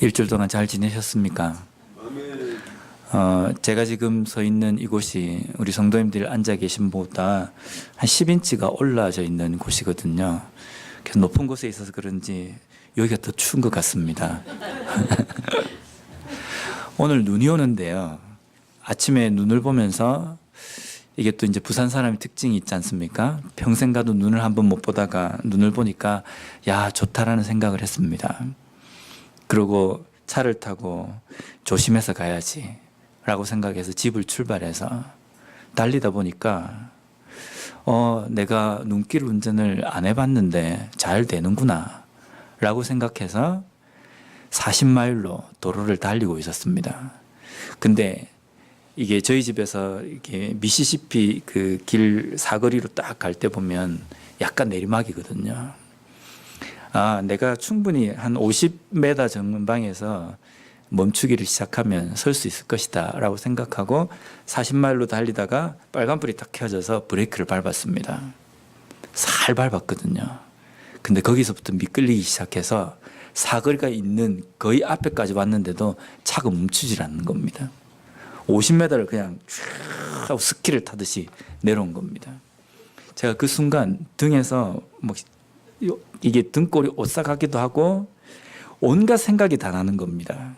일주일 동안 잘 지내셨습니까? 어, 제가 지금 서 있는 이곳이 우리 성도님들이 앉아 계신 보다 한 10인치가 올라져 있는 곳이거든요. 그래서 높은 곳에 있어서 그런지 여기가 더 추운 것 같습니다. 오늘 눈이 오는데요. 아침에 눈을 보면서 이게 또 이제 부산 사람의 특징이 있지 않습니까? 평생 가도 눈을 한 번 못 보다가 눈을 보니까 야, 좋다라는 생각을 했습니다. 그리고 차를 타고 조심해서 가야지 라고 생각해서 집을 출발해서 달리다 보니까 어, 내가 눈길 운전을 안 해봤는데 잘 되는구나 라고 생각해서 40마일로 도로를 달리고 있었습니다. 근데 이게 저희 집에서 이게 미시시피 그 길 사거리로 딱 갈 때 보면 약간 내리막이거든요. 아, 내가 충분히 한 50m 전방에서 멈추기를 시작하면 설 수 있을 것이다 라고 생각하고 40마일로 달리다가 빨간불이 딱 켜져서 브레이크를 밟았습니다. 살 밟았거든요. 근데 거기서부터 미끌리기 시작해서 사거리가 있는 거의 앞에까지 왔는데도 차가 멈추질 않는 겁니다. 50m를 그냥 쭉 스키를 타듯이 내려온 겁니다. 제가 그 순간 등에서 뭐 요- 이게 등골이 오싹하기도 하고 온갖 생각이 다 나는 겁니다.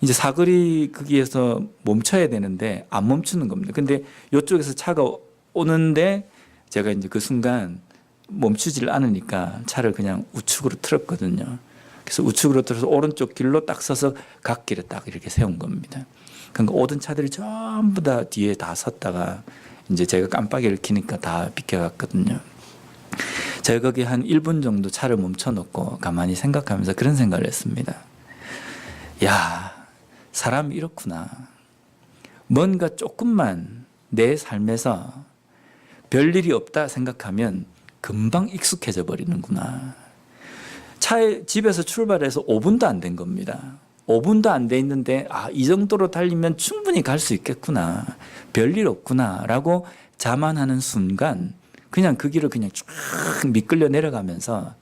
이제 사거리 거기에서 멈춰야 되는데 안 멈추는 겁니다. 근데 이쪽에서 차가 오는데 제가 이제 그 순간 멈추질 않으니까 차를 그냥 우측으로 틀었거든요. 그래서 우측으로 틀어서 오른쪽 길로 딱 서서 갓길에 딱 이렇게 세운 겁니다. 그러니까 오던 차들이 전부 다 뒤에 다 섰다가 이제 제가 깜빡이를 켜니까 다 비켜갔거든요. 제가 거기 한 1분 정도 차를 멈춰놓고 가만히 생각하면서 그런 생각을 했습니다. 야, 사람이 이렇구나. 뭔가 조금만 내 삶에서 별일이 없다 생각하면 금방 익숙해져 버리는구나. 차에 집에서 출발해서 5분도 안 된 겁니다. 5분도 안 돼 있는데 아, 이 정도로 달리면 충분히 갈 수 있겠구나. 별일 없구나 라고 자만하는 순간 그냥 그 길을 그냥 쭉 미끌려 내려가면서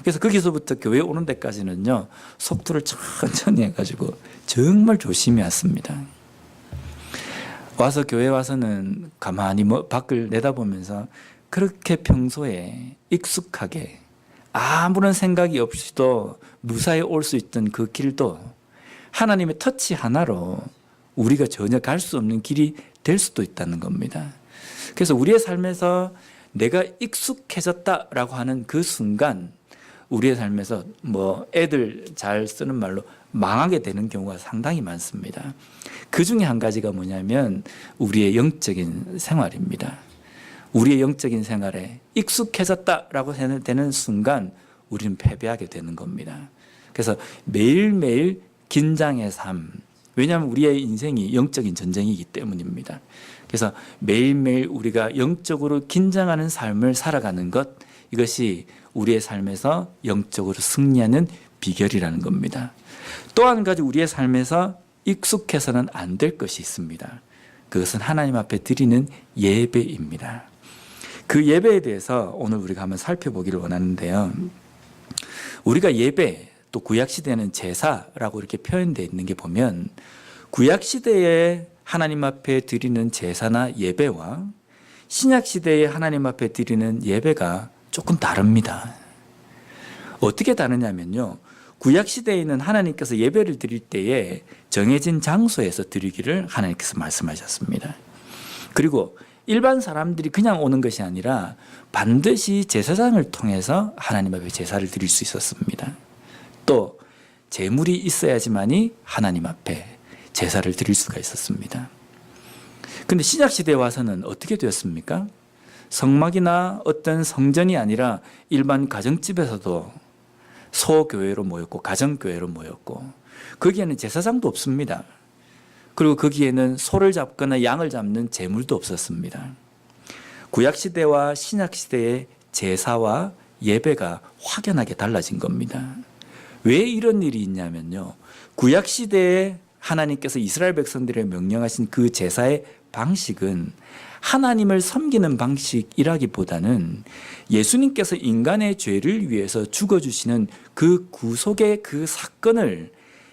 그래서 거기서부터 교회 오는 데까지는요 속도를 천천히 해가지고 정말 조심히 왔습니다. 와서 교회 와서는 가만히 뭐 밖을 내다보면서 그렇게 평소에 익숙하게 아무런 생각이 없이도 무사히 올 수 있던 그 길도 하나님의 터치 하나로 우리가 전혀 갈 수 없는 길이 될 수도 있다는 겁니다. 그래서 우리의 삶에서 내가 익숙해졌다라고 하는 그 순간 우리의 삶에서 뭐 애들 잘 쓰는 말로 망하게 되는 경우가 상당히 많습니다. 그 중에 한 가지가 뭐냐면 우리의 영적인 생활입니다. 우리의 영적인 생활에 익숙해졌다라고 되는 순간 우리는 패배하게 되는 겁니다. 그래서 매일매일 긴장의 삶. 왜냐하면 우리의 인생이 영적인 전쟁이기 때문입니다. 그래서 매일매일 우리가 영적으로 긴장하는 삶을 살아가는 것, 이것이 우리의 삶에서 영적으로 승리하는 비결이라는 겁니다. 또 한 가지 우리의 삶에서 익숙해서는 안 될 것이 있습니다. 그것은 하나님 앞에 드리는 예배입니다. 그 예배에 대해서 오늘 우리가 한번 살펴보기를 원하는데요. 우리가 예배 또 구약 시대는 제사라고 이렇게 표현되어 있는 게 보면 구약 시대에 하나님 앞에 드리는 제사나 예배와 신약 시대에 하나님 앞에 드리는 예배가 조금 다릅니다. 어떻게 다르냐면요. 구약 시대에는 하나님께서 예배를 드릴 때에 정해진 장소에서 드리기를 하나님께서 말씀하셨습니다. 그리고 일반 사람들이 그냥 오는 것이 아니라 반드시 제사장을 통해서 하나님 앞에 제사를 드릴 수 있었습니다. 또 재물이 있어야지만이 하나님 앞에 제사를 드릴 수가 있었습니다. 근데 신약 시대에 와서는 어떻게 되었습니까? 성막이나 어떤 성전이 아니라 일반 가정집에서도 소교회로 모였고 가정교회로 모였고 거기에는 제사장도 없습니다. 그리고 거기에는 소를 잡거나 양을 잡는 제물도 없었습니다. 구약 시대와 신약 시대의 제사와 예배가 확연하게 달라진 겁니다. 왜 이런 일이 있냐면요. 구약 시대에 하나님께서 이스라엘 백성들에 명령하신 그 제사의 방식은 하나님을 섬기는 방식이라기보다는 예수님께서 인간의 죄를 위해서 죽어주시는 그 구속의 그 사건을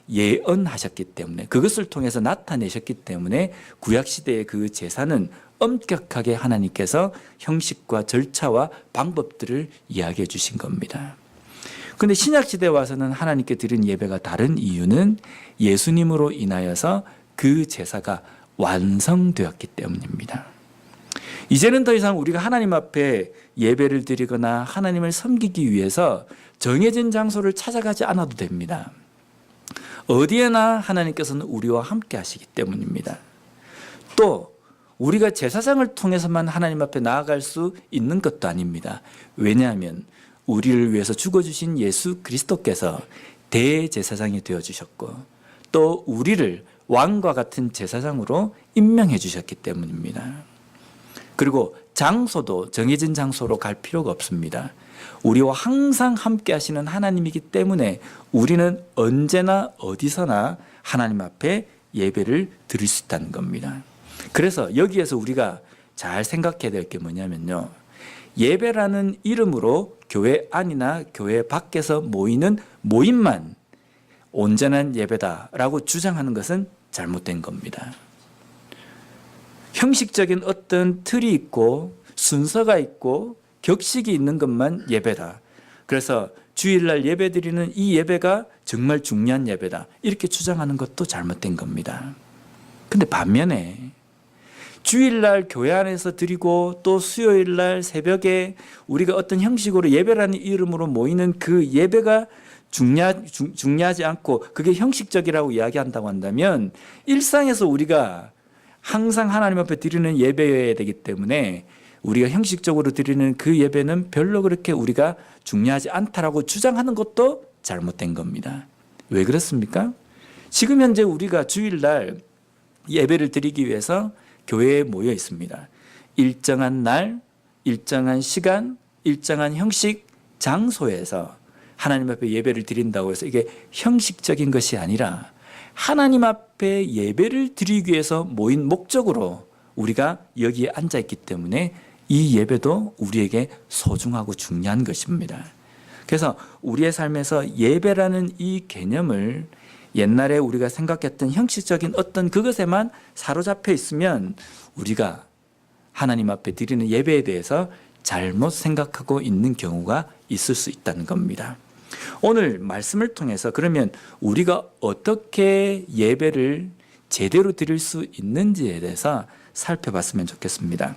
예언하셨기 때문에 그것을 통해서 나타내셨기 때문에 구약 시대의 그 제사는 엄격하게 하나님께서 형식과 절차와 방법들을 이야기해 주신 겁니다. 근데 신약 시대 와서는 하나님께 드린 예배가 다른 이유는 예수님으로 인하여서 그 제사가 완성되었기 때문입니다. 이제는 더 이상 우리가 하나님 앞에 예배를 드리거나 하나님을 섬기기 위해서 정해진 장소를 찾아가지 않아도 됩니다. 어디에나 하나님께서는 우리와 함께 하시기 때문입니다. 또 우리가 제사장을 통해서만 하나님 앞에 나아갈 수 있는 것도 아닙니다. 왜냐하면 우리를 위해서 죽어주신 예수 그리스도께서 대제사장이 되어주셨고 또 우리를 왕과 같은 제사장으로 임명해 주셨기 때문입니다. 그리고 장소도 정해진 장소로 갈 필요가 없습니다. 우리와 항상 함께 하시는 하나님이기 때문에 우리는 언제나 어디서나 하나님 앞에 예배를 드릴 수 있다는 겁니다. 그래서 여기에서 우리가 잘 생각해야 될 게 뭐냐면요. 예배라는 이름으로 교회 안이나 교회 밖에서 모이는 모임만 온전한 예배다라고 주장하는 것은 잘못된 겁니다. 형식적인 어떤 틀이 있고 순서가 있고 격식이 있는 것만 예배다. 그래서 주일날 예배 드리는 이 예배가 정말 중요한 예배다. 이렇게 주장하는 것도 잘못된 겁니다. 근데 반면에 주일날 교회 안에서 드리고 또 수요일날 새벽에 우리가 어떤 형식으로 예배라는 이름으로 모이는 그 예배가 중요하, 중, 중요하지 않고 그게 형식적이라고 이야기한다고 한다면 일상에서 우리가 항상 하나님 앞에 드리는 예배여야 되기 때문에 우리가 형식적으로 드리는 그 예배는 별로 그렇게 우리가 중요하지 않다라고 주장하는 것도 잘못된 겁니다. 왜 그렇습니까? 지금 현재 우리가 주일날 예배를 드리기 위해서 교회에 모여 있습니다. 일정한 날, 일정한 시간, 일정한 형식, 장소에서 하나님 앞에 예배를 드린다고 해서 이게 형식적인 것이 아니라 하나님 앞에 예배를 드리기 위해서 모인 목적으로 우리가 여기에 앉아 있기 때문에 이 예배도 우리에게 소중하고 중요한 것입니다. 그래서 우리의 삶에서 예배라는 이 개념을 옛날에 우리가 생각했던 형식적인 어떤 그것에만 사로잡혀 있으면 우리가 하나님 앞에 드리는 예배에 대해서 잘못 생각하고 있는 경우가 있을 수 있다는 겁니다. 오늘 말씀을 통해서 그러면 우리가 어떻게 예배를 제대로 드릴 수 있는지에 대해서 살펴봤으면 좋겠습니다.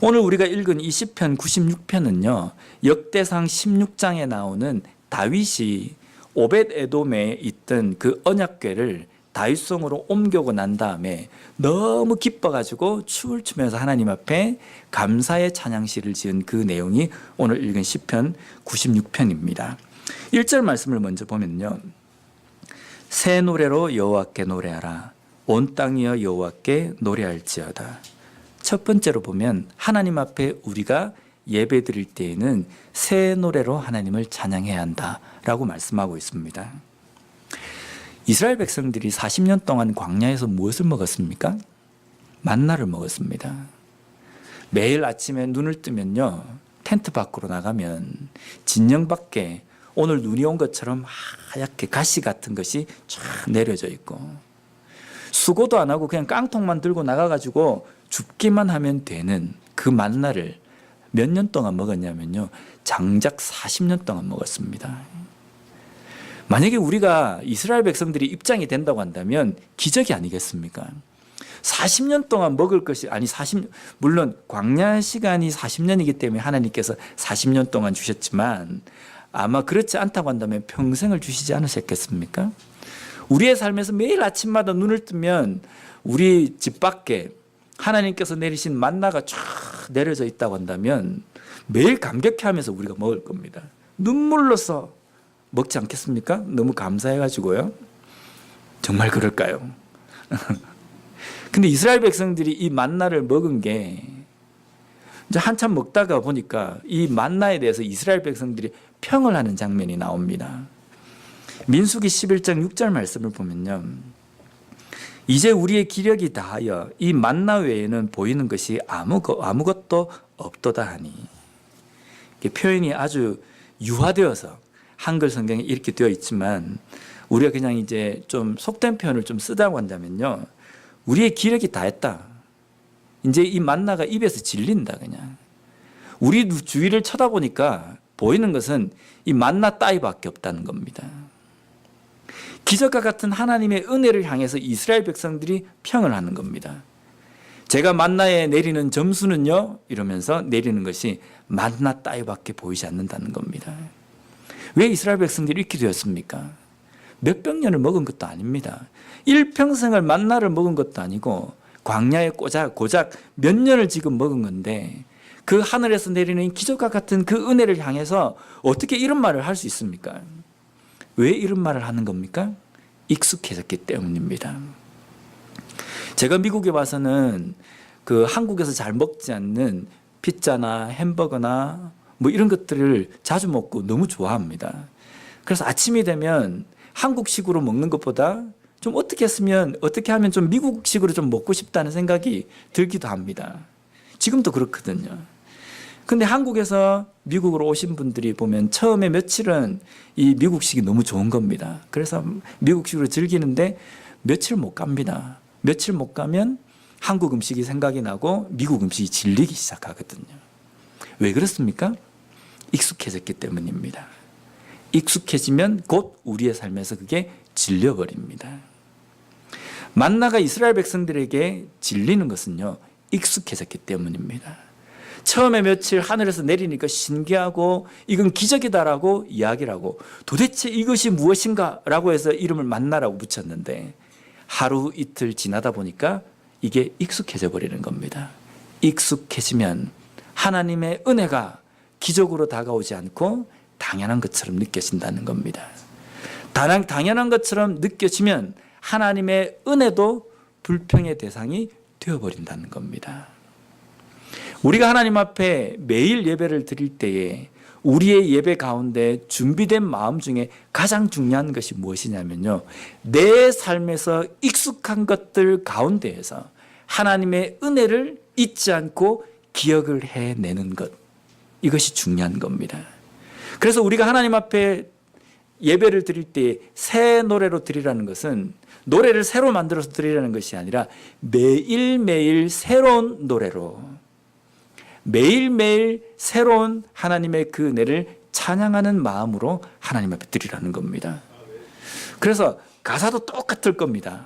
오늘 우리가 읽은 20편 96편은요. 역대상 16장에 나오는 다윗이 오벳 에돔에 있던 그 언약궤를 다윗성으로 옮겨고 난 다음에 너무 기뻐가지고 춤을 추면서 하나님 앞에 감사의 찬양시를 지은 그 내용이 오늘 읽은 시편 96편입니다. 1절 말씀을 먼저 보면요. 새 노래로 여호와께 노래하라. 온 땅이여 여호와께 노래할지어다. 첫 번째로 보면 하나님 앞에 우리가 예배 드릴 때에는 새 노래로 하나님을 찬양해야 한다라고 말씀하고 있습니다. 이스라엘 백성들이 40년 동안 광야에서 무엇을 먹었습니까? 만나를 먹었습니다. 매일 아침에 눈을 뜨면요. 텐트 밖으로 나가면 진영 밖에 오늘 눈이 온 것처럼 하얗게 가시 같은 것이 쫙 내려져 있고 수고도 안 하고 그냥 깡통만 들고 나가가지고 줍기만 하면 되는 그 만나를 몇 년 동안 먹었냐면요. 장작 40년 동안 먹었습니다. 만약에 우리가 이스라엘 백성들이 입장이 된다고 한다면 기적이 아니겠습니까? 40년 동안 먹을 것이 아니 40 물론 광야 시간이 40년이기 때문에 하나님께서 40년 동안 주셨지만 아마 그렇지 않다고 한다면 평생을 주시지 않으셨겠습니까? 우리의 삶에서 매일 아침마다 눈을 뜨면 우리 집 밖에 하나님께서 내리신 만나가 쫙 내려져 있다고 한다면 매일 감격해하면서 우리가 먹을 겁니다. 눈물로서 먹지 않겠습니까? 너무 감사해가지고요. 정말 그럴까요? 근데 이스라엘 백성들이 이 만나를 먹은 게 이제 한참 먹다가 보니까 이 만나에 대해서 이스라엘 백성들이 평을 하는 장면이 나옵니다. 민수기 11장 6절 말씀을 보면요. 이제 우리의 기력이 다하여 이 만나 외에는 보이는 것이 아무것, 아무것도 없도다 하니. 표현이 아주 유화되어서 한글 성경에 이렇게 되어 있지만 우리가 그냥 이제 좀 속된 표현을 좀 쓰다고 한다면요. 우리의 기력이 다 했다. 이제 이 만나가 입에서 질린다 그냥. 우리 주위를 쳐다보니까 보이는 것은 이 만나 따위밖에 없다는 겁니다. 기적과 같은 하나님의 은혜를 향해서 이스라엘 백성들이 평을 하는 겁니다. 제가 만나에 내리는 점수는요 이러면서 내리는 것이 만나 따위밖에 보이지 않는다는 겁니다. 왜 이스라엘 백성들이 이렇게 되었습니까? 몇백 년을 먹은 것도 아닙니다. 일평생을 만나를 먹은 것도 아니고 광야에 고작 고작 몇 년을 지금 먹은 건데 그 하늘에서 내리는 기적과 같은 그 은혜를 향해서 어떻게 이런 말을 할 수 있습니까? 왜 이런 말을 하는 겁니까? 익숙해졌기 때문입니다. 제가 미국에 와서는 그 한국에서 잘 먹지 않는 피자나 햄버거나 뭐 이런 것들을 자주 먹고 너무 좋아합니다. 그래서 아침이 되면 한국식으로 먹는 것보다 좀 어떻게 했으면 어떻게 하면 좀 미국식으로 좀 먹고 싶다는 생각이 들기도 합니다. 지금도 그렇거든요. 근데 한국에서 미국으로 오신 분들이 보면 처음에 며칠은 이 미국식이 너무 좋은 겁니다. 그래서 미국식으로 즐기는데 며칠 못 갑니다. 며칠 못 가면 한국 음식이 생각이 나고 미국 음식이 질리기 시작하거든요. 왜 그렇습니까? 익숙해졌기 때문입니다. 익숙해지면 곧 우리의 삶에서 그게 질려버립니다. 만나가 이스라엘 백성들에게 질리는 것은요, 익숙해졌기 때문입니다. 처음에 며칠 하늘에서 내리니까 신기하고 이건 기적이다라고 이야기를 하고 도대체 이것이 무엇인가라고 해서 이름을 만나라고 붙였는데 하루 이틀 지나다 보니까 이게 익숙해져 버리는 겁니다. 익숙해지면 하나님의 은혜가 기적으로 다가오지 않고 당연한 것처럼 느껴진다는 겁니다. 당연- 당연한 것처럼 느껴지면 하나님의 은혜도 불평의 대상이 되어버린다는 겁니다. 우리가 하나님 앞에 매일 예배를 드릴 때에 우리의 예배 가운데 준비된 마음 중에 가장 중요한 것이 무엇이냐면요. 내 삶에서 익숙한 것들 가운데에서 하나님의 은혜를 잊지 않고 기억을 해내는 것. 이것이 중요한 겁니다. 그래서 우리가 하나님 앞에 예배를 드릴 때 새 노래로 드리라는 것은 노래를 새로 만들어서 드리라는 것이 아니라 매일매일 새로운 노래로 매일매일 새로운 하나님의 그 은혜를 찬양하는 마음으로 하나님 앞에 드리라는 겁니다. 그래서 가사도 똑같을 겁니다.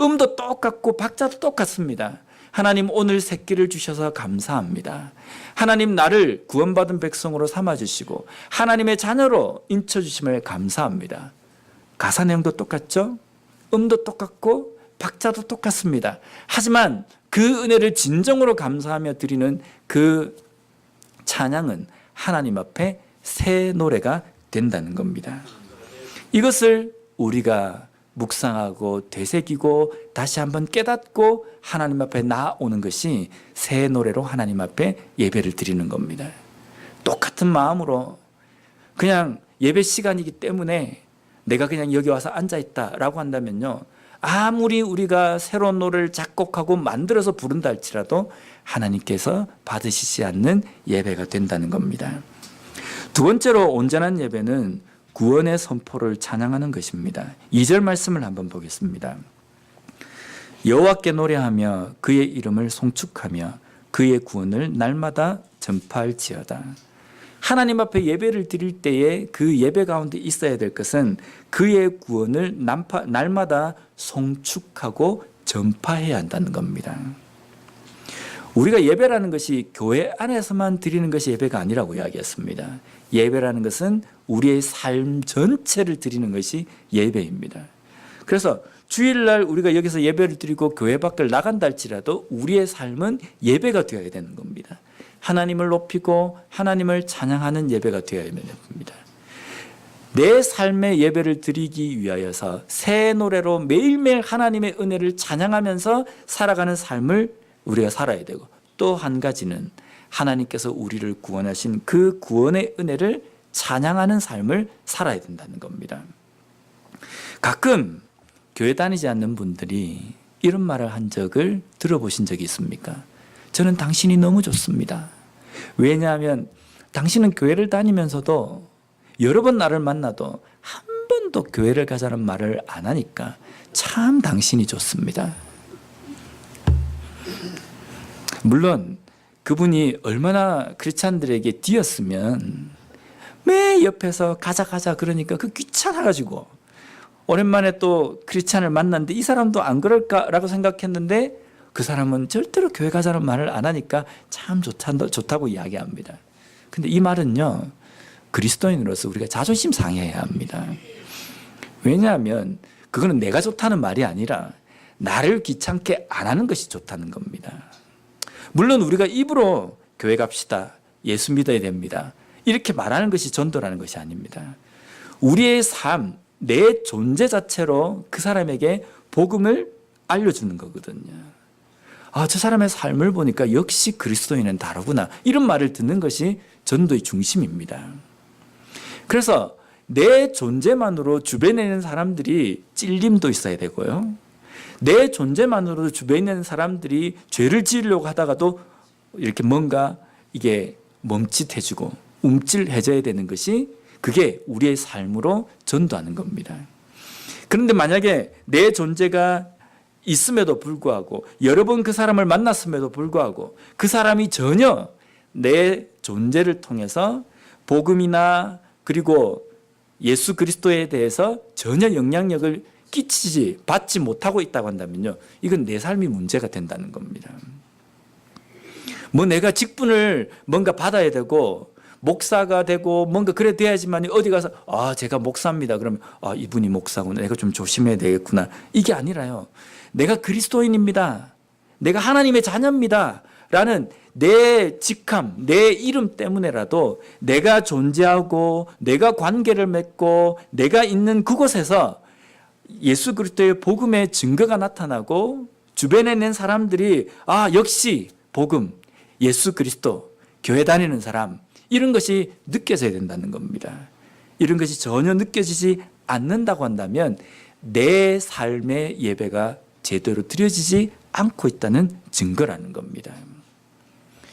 음도 똑같고 박자도 똑같습니다. 하나님 오늘 새끼를 주셔서 감사합니다. 하나님 나를 구원받은 백성으로 삼아 주시고 하나님의 자녀로 인쳐 주심을 감사합니다. 가사 내용도 똑같죠? 음도 똑같고 박자도 똑같습니다. 하지만 그 은혜를 진정으로 감사하며 드리는 그 찬양은 하나님 앞에 새 노래가 된다는 겁니다. 이것을 우리가 묵상하고 되새기고 다시 한번 깨닫고 하나님 앞에 나오는 것이 새 노래로 하나님 앞에 예배를 드리는 겁니다. 똑같은 마음으로 그냥 예배 시간이기 때문에 내가 그냥 여기 와서 앉아 있다라고 한다면요. 아무리 우리가 새로운 노래를 작곡하고 만들어서 부른다 할지라도 하나님께서 받으시지 않는 예배가 된다는 겁니다. 두 번째로 온전한 예배는 구원의 선포를 찬양하는 것입니다. 2절 말씀을 한번 보겠습니다. 여호와께 노래하며 그의 이름을 송축하며 그의 구원을 날마다 전파할지어다. 하나님 앞에 예배를 드릴 때에 그 예배 가운데 있어야 될 것은 그의 구원을 남파, 날마다 송축하고 전파해야 한다는 겁니다. 우리가 예배라는 것이 교회 안에서만 드리는 것이 예배가 아니라고 이야기했습니다. 예배라는 것은 우리의 삶 전체를 드리는 것이 예배입니다. 그래서 주일날 우리가 여기서 예배를 드리고 교회 밖을 나간다 할지라도 우리의 삶은 예배가 되어야 되는 겁니다. 하나님을 높이고 하나님을 찬양하는 예배가 되어야 됩니다. 내 삶의 예배를 드리기 위하여서 새 노래로 매일매일 하나님의 은혜를 찬양하면서 살아가는 삶을 우리가 살아야 되고 또 한 가지는 하나님께서 우리를 구원하신 그 구원의 은혜를 찬양하는 삶을 살아야 된다는 겁니다. 가끔 교회 다니지 않는 분들이 이런 말을 한 적을 들어보신 적이 있습니까? 저는 당신이 너무 좋습니다. 왜냐하면 당신은 교회를 다니면서도 여러 번 나를 만나도 한 번도 교회를 가자는 말을 안 하니까 참 당신이 좋습니다. 물론 그분이 얼마나 크리스찬들에게 뒤었으면 매 옆에서 가자 가자 그러니까 그 귀찮아가지고 오랜만에 또 크리스찬을 만났는데 이 사람도 안 그럴까라고 생각했는데 그 사람은 절대로 교회 가자는 말을 안 하니까 참 좋다, 좋다고 이야기합니다. 근데 이 말은요 그리스도인으로서 우리가 자존심 상해야 합니다. 왜냐하면 그거는 내가 좋다는 말이 아니라 나를 귀찮게 안 하는 것이 좋다는 겁니다. 물론 우리가 입으로 교회 갑시다. 예수 믿어야 됩니다. 이렇게 말하는 것이 전도라는 것이 아닙니다. 우리의 삶, 내 존재 자체로 그 사람에게 복음을 알려주는 거거든요. 아, 저 사람의 삶을 보니까 역시 그리스도인은 다르구나. 이런 말을 듣는 것이 전도의 중심입니다. 그래서 내 존재만으로 주변에 있는 사람들이 찔림도 있어야 되고요. 내 존재만으로 주변에 있는 사람들이 죄를 지으려고 하다가도 이렇게 뭔가 이게 멈칫해지고 움찔해져야 되는 것이 그게 우리의 삶으로 전도하는 겁니다. 그런데 만약에 내 존재가 있음에도 불구하고 여러 번 그 사람을 만났음에도 불구하고 그 사람이 전혀 내 존재를 통해서 복음이나 그리고 예수 그리스도에 대해서 전혀 영향력을 끼치지 받지 못하고 있다고 한다면요. 이건 내 삶이 문제가 된다는 겁니다. 뭐 내가 직분을 뭔가 받아야 되고 목사가 되고 뭔가 그래 돼야지만 어디 가서 아 제가 목사입니다. 그러면 아 이분이 목사구나. 내가 좀 조심해야 되겠구나. 이게 아니라요. 내가 그리스도인입니다. 내가 하나님의 자녀입니다. 라는 내 직함, 내 이름 때문에라도 내가 존재하고 내가 관계를 맺고 내가 있는 그곳에서 예수 그리스도의 복음의 증거가 나타나고 주변에 있는 사람들이 아 역시 복음 예수 그리스도 교회 다니는 사람 이런 것이 느껴져야 된다는 겁니다. 이런 것이 전혀 느껴지지 않는다고 한다면 내 삶의 예배가 제대로 드려지지 않고 있다는 증거라는 겁니다.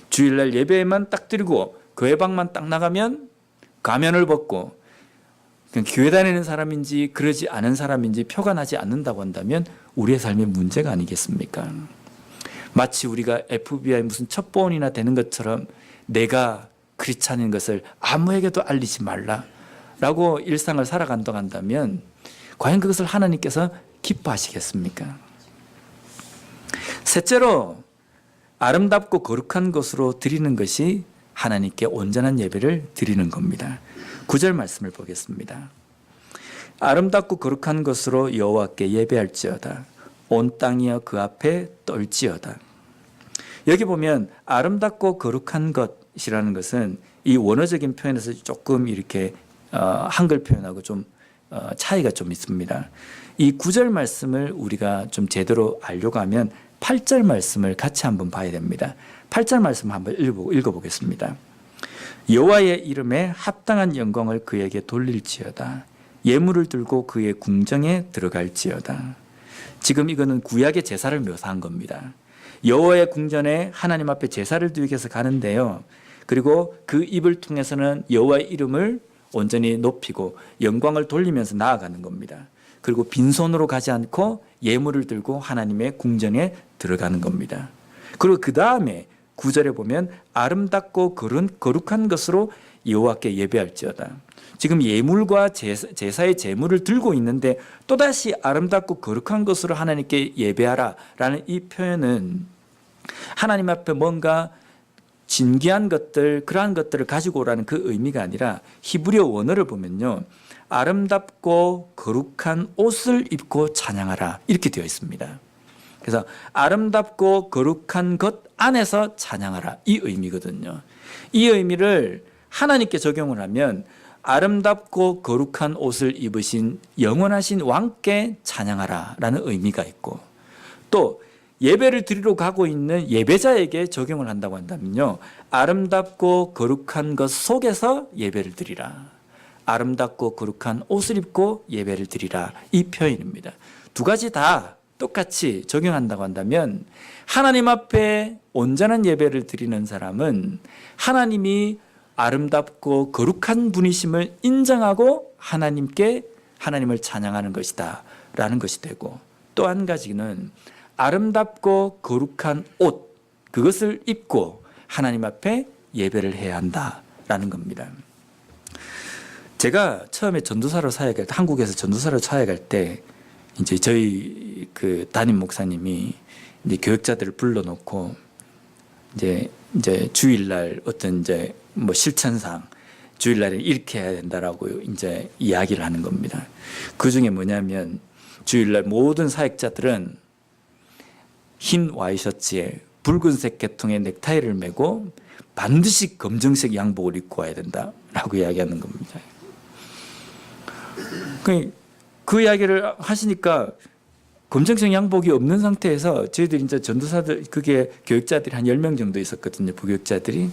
주일날 예배에만 딱 드리고 교회 방만 딱 나가면 가면을 벗고 교회 다니는 사람인지 그러지 않은 사람인지 표가 나지 않는다고 한다면 우리의 삶의 문제가 아니겠습니까? 마치 우리가 FBI 무슨 첩보원이나 되는 것처럼 내가 크리스찬인 것을 아무에게도 알리지 말라라고 일상을 살아간다고 한다면 과연 그것을 하나님께서 기뻐하시겠습니까? 셋째로 아름답고 거룩한 것으로 드리는 것이 하나님께 온전한 예배를 드리는 겁니다. 구절 말씀을 보겠습니다. 아름답고 거룩한 것으로 여호와께 예배할지어다. 온 땅이여 그 앞에 떨지어다. 여기 보면 아름답고 거룩한 것이라는 것은 이 원어적인 표현에서 조금 이렇게 어, 한글 표현하고 좀 어, 차이가 좀 있습니다. 이 구절 말씀을 우리가 좀 제대로 알려고 하면 8절 말씀을 같이 한번 봐야 됩니다. 8절 말씀 한번 읽어 보겠습니다. 여호와의 이름에 합당한 영광을 그에게 돌릴지어다. 예물을 들고 그의 궁정에 들어갈지어다. 지금 이거는 구약의 제사를 묘사한 겁니다. 여호와의 궁전에 하나님 앞에 제사를 드리기 위해서 가는데요. 그리고 그 입을 통해서는 여호와의 이름을 온전히 높이고 영광을 돌리면서 나아가는 겁니다. 그리고 빈손으로 가지 않고 예물을 들고 하나님의 궁전에 들어가는 겁니다. 그리고 그 다음에 구절에 보면 아름답고 거룩한 것으로 여호와께 예배할지어다. 지금 예물과 제사 의 제물을 들고 있는데 또다시 아름답고 거룩한 것으로 하나님께 예배하라 라는 이 표현은 하나님 앞에 뭔가 진귀한 것들 그러한 것들을 가지고 오라는 그 의미가 아니라 히브리어 원어를 보면요. 아름답고 거룩한 옷을 입고 찬양하라 이렇게 되어 있습니다. 그래서 아름답고 거룩한 것 안에서 찬양하라 이 의미거든요. 이 의미를 하나님께 적용을 하면 아름답고 거룩한 옷을 입으신 영원하신 왕께 찬양하라 라는 의미가 있고 또 예배를 드리러 가고 있는 예배자에게 적용을 한다고 한다면요. 아름답고 거룩한 것 속에서 예배를 드리라. 아름답고 거룩한 옷을 입고 예배를 드리라. 이 표현입니다. 두 가지 다 똑같이 적용한다고 한다면 하나님 앞에 온전한 예배를 드리는 사람은 하나님이 아름답고 거룩한 분이심을 인정하고 하나님께 하나님을 찬양하는 것이다. 라는 것이 되고 또 한 가지는 아름답고 거룩한 옷, 그것을 입고 하나님 앞에 예배를 해야 한다. 라는 겁니다. 제가 처음에 전도사로 사역할 때, 한국에서 전도사로 사역할 때, 이제 저희 그 담임 목사님이 이제 교역자들을 불러놓고 이제 이제 주일날 어떤 이제 뭐 실천상 주일날에 이렇게 해야 된다라고 이제 이야기를 하는 겁니다. 그 중에 뭐냐면 주일날 모든 사역자들은 흰 와이셔츠에 붉은색 계통의 넥타이를 메고 반드시 검정색 양복을 입고 와야 된다라고 이야기하는 겁니다. 그, 그 이야기를 하시니까 검정색 양복이 없는 상태에서 저희들이 이제 전도사들 그게 교육자들이 한 10명 정도 있었거든요. 부교육자들이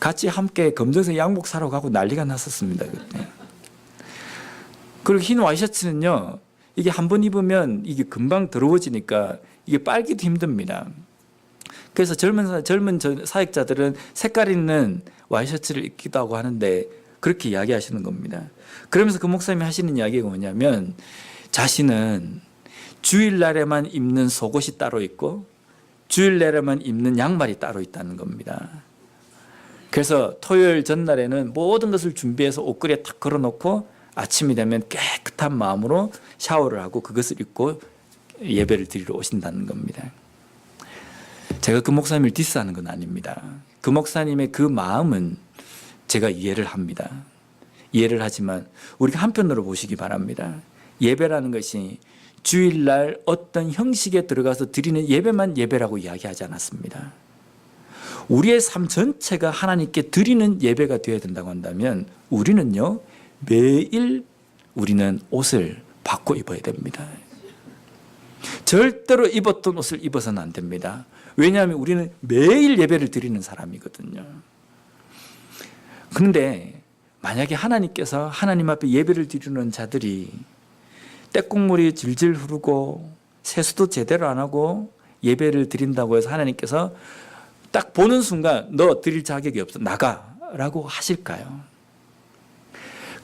같이 함께 검정색 양복 사러 가고 난리가 났었습니다. 그때. 그리고 흰 와이셔츠는요. 이게 한 번 입으면 이게 금방 더러워지니까 이게 빨기도 힘듭니다. 그래서 젊은 사- 젊은 저- 사역자들은 색깔 있는 와이셔츠를 입기도 하고 하는데 그렇게 이야기하시는 겁니다. 그러면서 그 목사님이 하시는 이야기가 뭐냐면 자신은 주일날에만 입는 속옷이 따로 있고 주일날에만 입는 양말이 따로 있다는 겁니다. 그래서 토요일 전날에는 모든 것을 준비해서 옷걸이에 탁 걸어놓고 아침이 되면 깨끗한 마음으로 샤워를 하고 그것을 입고 예배를 드리러 오신다는 겁니다. 제가 그 목사님을 디스하는 건 아닙니다. 그 목사님의 그 마음은 제가 이해를 합니다. 이해를 하지만 우리가 한편으로 보시기 바랍니다. 예배라는 것이 주일날 어떤 형식에 들어가서 드리는 예배만 예배라고 이야기하지 않았습니다. 우리의 삶 전체가 하나님께 드리는 예배가 되어야 된다고 한다면 우리는요 매일 우리는 옷을 바꿔 입어야 됩니다. 절대로 입었던 옷을 입어서는 안 됩니다. 왜냐하면 우리는 매일 예배를 드리는 사람이거든요. 그런데 만약에 하나님께서 하나님 앞에 예배를 드리는 자들이 때국물이 질질 흐르고 세수도 제대로 안 하고 예배를 드린다고 해서 하나님께서 딱 보는 순간 너 드릴 자격이 없어 나가라고 하실까요?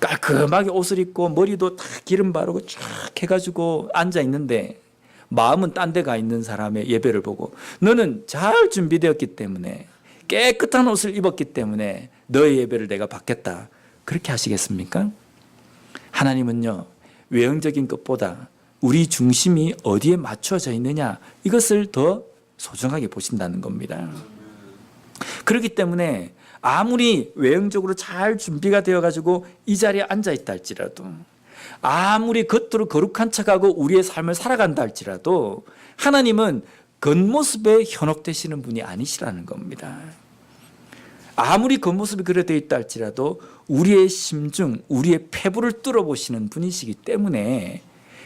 깔끔하게 옷을 입고 머리도 다 기름 바르고 쫙 해가지고 앉아 있는데 마음은 딴 데가 있는 사람의 예배를 보고 너는 잘 준비되었기 때문에 깨끗한 옷을 입었기 때문에 너의 예배를 내가 받겠다 그렇게 하시겠습니까? 하나님은요 외형적인 것보다 우리 중심이 어디에 맞춰져 있느냐 이것을 더 소중하게 보신다는 겁니다. 그렇기 때문에 아무리 외형적으로 잘 준비가 되어 가지고 이 자리에 앉아 있다 할지라도 아무리 겉으로 거룩한 척하고 우리의 삶을 살아간다 할지라도 하나님은 겉모습에 현혹되시는 분이 아니시라는 겁니다. 아무리 겉모습이 그래 되어 있다 할지라도 우리의 심중, 우리의 폐부를 뚫어보시는 분이시기 때문에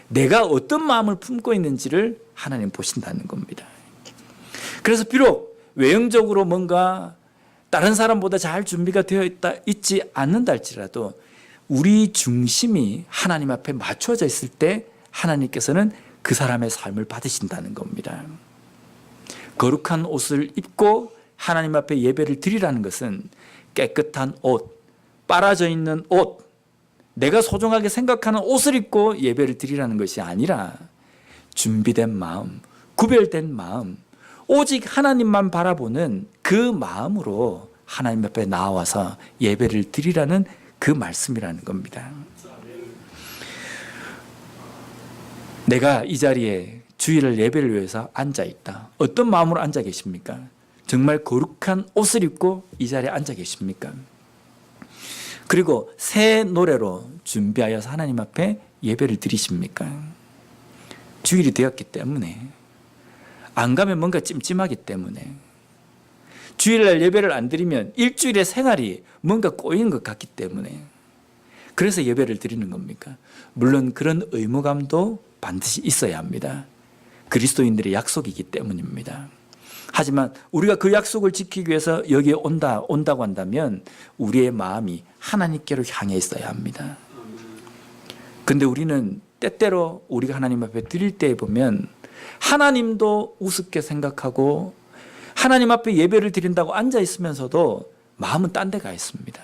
내가 어떤 마음을 품고 있는지를 하나님 보신다는 겁니다. 그래서 비록 외형적으로 뭔가 다른 사람보다 잘 준비가 되어 있다, 있지 않는다 할지라도 우리 중심이 하나님 앞에 맞춰져 있을 때 하나님께서는 그 사람의 삶을 받으신다는 겁니다. 거룩한 옷을 입고 하나님 앞에 예배를 드리라는 것은 깨끗한 옷, 빨아져 있는 옷, 내가 소중하게 생각하는 옷을 입고 예배를 드리라는 것이 아니라 준비된 마음, 구별된 마음, 오직 하나님만 바라보는 그 마음으로 하나님 앞에 나와서 예배를 드리라는 그 말씀이라는 겁니다. 내가 이 자리에 주일을 예배를 위해서 앉아 있다. 어떤 마음으로 앉아 계십니까? 정말 거룩한 옷을 입고 이 자리에 앉아 계십니까? 그리고 새 노래로 준비하여서 하나님 앞에 예배를 드리십니까? 주일이 되었기 때문에 안 가면 뭔가 찜찜하기 때문에 주일날 예배를 안 드리면 일주일의 생활이 뭔가 꼬이는 것 같기 때문에 그래서 예배를 드리는 겁니까? 물론 그런 의무감도 반드시 있어야 합니다. 그리스도인들의 약속이기 때문입니다. 하지만 우리가 그 약속을 지키기 위해서 여기에 온다, 온다고 한다면 우리의 마음이 하나님께로 향해 있어야 합니다. 근데 우리는 때때로 우리가 하나님 앞에 드릴 때 보면 하나님도 우습게 생각하고 하나님 앞에 예배를 드린다고 앉아 있으면서도 마음은 딴 데가 있습니다.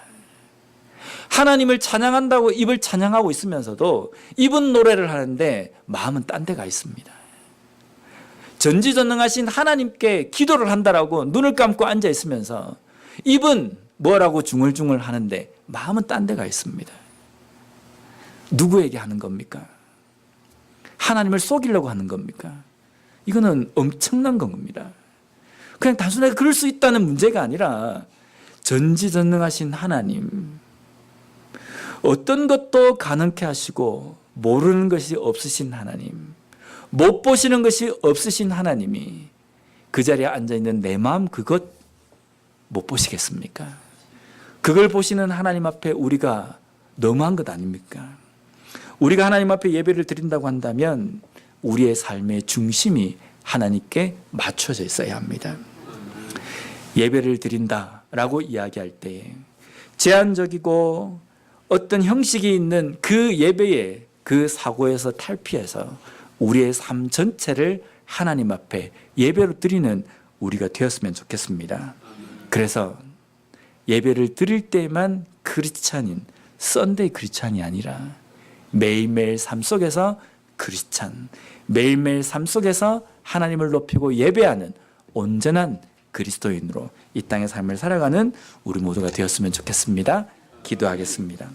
하나님을 찬양한다고 입을 찬양하고 있으면서도 입은 노래를 하는데 마음은 딴 데가 있습니다. 전지전능하신 하나님께 기도를 한다라고 눈을 감고 앉아 있으면서 입은 뭐라고 중얼중얼 하는데 마음은 딴 데가 있습니다. 누구에게 하는 겁니까? 하나님을 속이려고 하는 겁니까? 이거는 엄청난 겁니다. 그냥 단순하게 그럴 수 있다는 문제가 아니라 전지전능하신 하나님, 어떤 것도 가능케 하시고 모르는 것이 없으신 하나님, 못 보시는 것이 없으신 하나님이 그 자리에 앉아 있는 내 마음 그것 못 보시겠습니까? 그걸 보시는 하나님 앞에 우리가 너무한 것 아닙니까? 우리가 하나님 앞에 예배를 드린다고 한다면 우리의 삶의 중심이 하나님께 맞춰져 있어야 합니다. 예배를 드린다라고 이야기할 때 제한적이고 어떤 형식이 있는 그 예배의 그 사고에서 탈피해서 우리의 삶 전체를 하나님 앞에 예배로 드리는 우리가 되었으면 좋겠습니다. 그래서 예배를 드릴 때만 크리스찬인 썬데이 크리스찬이 아니라 매일매일 삶 속에서 크리스찬 매일매일 삶 속에서 하나님을 높이고 예배하는 온전한 그리스도인으로 이 땅의 삶을 살아가는 우리 모두가 되었으면 좋겠습니다. 기도하겠습니다.